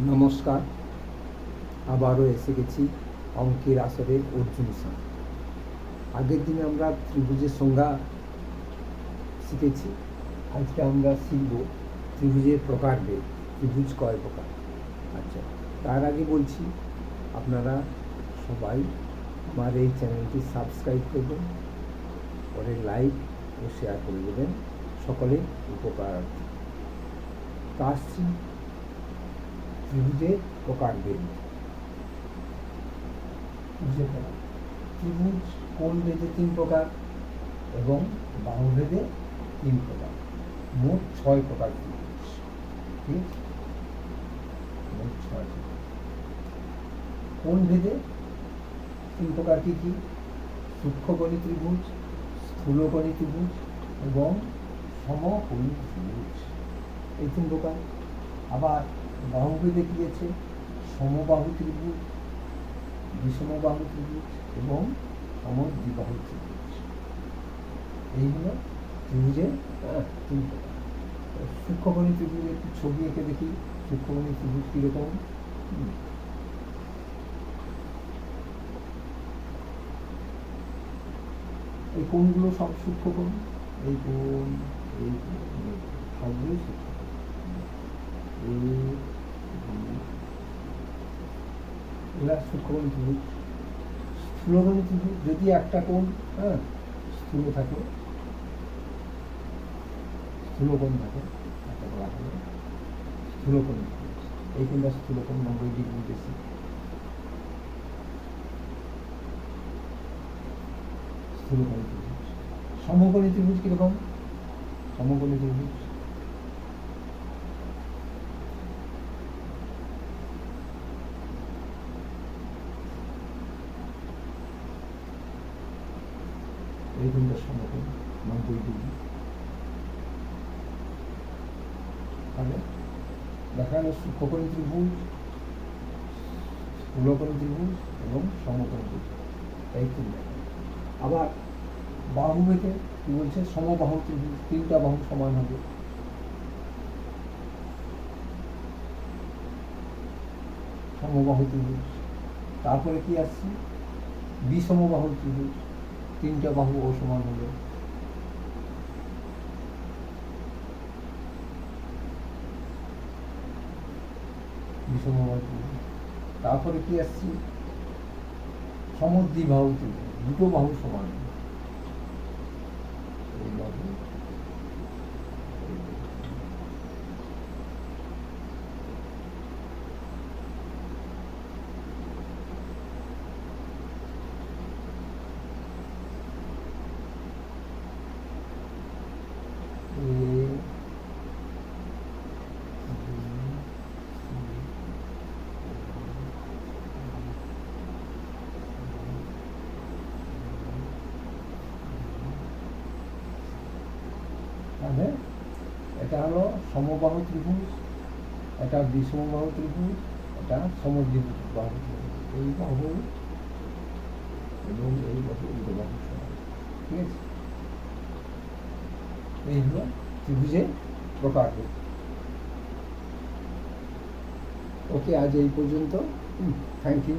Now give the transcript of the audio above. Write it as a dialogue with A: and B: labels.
A: নমস্কার। আবারও এসে গেছি অঙ্কের আসরে অর্জুন সাঁ আগের দিনে আমরা ত্রিভুজের সংজ্ঞা শিখেছি, আজকে আমরা শিখব ত্রিভুজের প্রকার প্রকারভেদ ত্রিভুজ কয় প্রকার? আচ্ছা তার আগে বলছি, আপনারা সবাই আমার এই চ্যানেলটি সাবস্ক্রাইব করবেন, পরে লাইক ও শেয়ার করে দেবেন, সকলে উপকার। তা আসছি ত্রিভুজের প্রকারভেদ ত্রিভুজের প্রকার ত্রিভুজ কোন ভেদে তিন প্রকার এবং বাহু ভেদে তিন প্রকার? মোট ছয় প্রকার ত্রিভুজ। ঠিক? মোট ছয় প্রকার। কোন ভেদে তিন প্রকার কি কি? সূক্ষ্মকণি ত্রিভুজ, স্থূলকণি ত্রিভুজ এবং সমকোণী ত্রিভুজ। এই তিন প্রকার। আবার বাহুভেদে কি আছে সমবাহু ত্রিভুজ বিষমবাহু ত্রিভুজ এবং সমদ্বিবাহু ত্রিভুজ। এই হলো ত্রিভুজের তিন প্রকার সূক্ষ্মকণি ত্রিভুজ একটু ছবি এঁকে দেখি সূক্ষ্মকণি ত্রিভুজ কীরকম। এই কোণগুলো সব সূক্ষ্মকোণ এই কোণ এই কোণ, সবগুলোই সূক্ষ্মকোণ। এই এরা সূক্ষ্মকোণ ত্রিভুজ ত্রিভুজ যদি একটা কোণ হ্যাঁ স্থূল থাকে স্থূলকোণ থাকে, একটা বলা হলো স্থূলকোণ এই কোণটা স্থূলকোণ নব্বই ডিগ্রি বেশি। স্থূলকোণী ত্রিভুজ। সমকোণী ত্রিভুজ কীরকম? সমকোণী ত্রিভুজ। তাহলে দেখা গেল সূক্ষ্মকোণী ত্রিভুজ স্থূলকোণী ত্রিভুজ এবং সমকোণী ত্রিভুজ। এই আবার বাহু কি বলছে? সমবাহু ত্রিভুজ। তিনটা বাহু সমান হবে। সমবাহু ত্রিভুজ। তারপরে কি আসছে? বিষমবাহু ত্রিভুজ। তিনটা বাহু হবে। বিষমবাহু তারপরে কি আসছে? সমদ্বিবাহু ত্রিভুজ দুটো বাহু সমান এই বাহু এই বাহু। এ, তাহলে এটা হলো সমবাহু ত্রিভুজ, এটা বিষমবাহু ত্রিভুজ, এটা সমদ্বিভুজ বাহু ত্রিভুজ। এই বাহু এবং এই বাহু দুটো বাহু ঠিক আছে? এই হলো ত্রিভুজের প্রকার ওকে, আজ এই পর্যন্ত। Thank you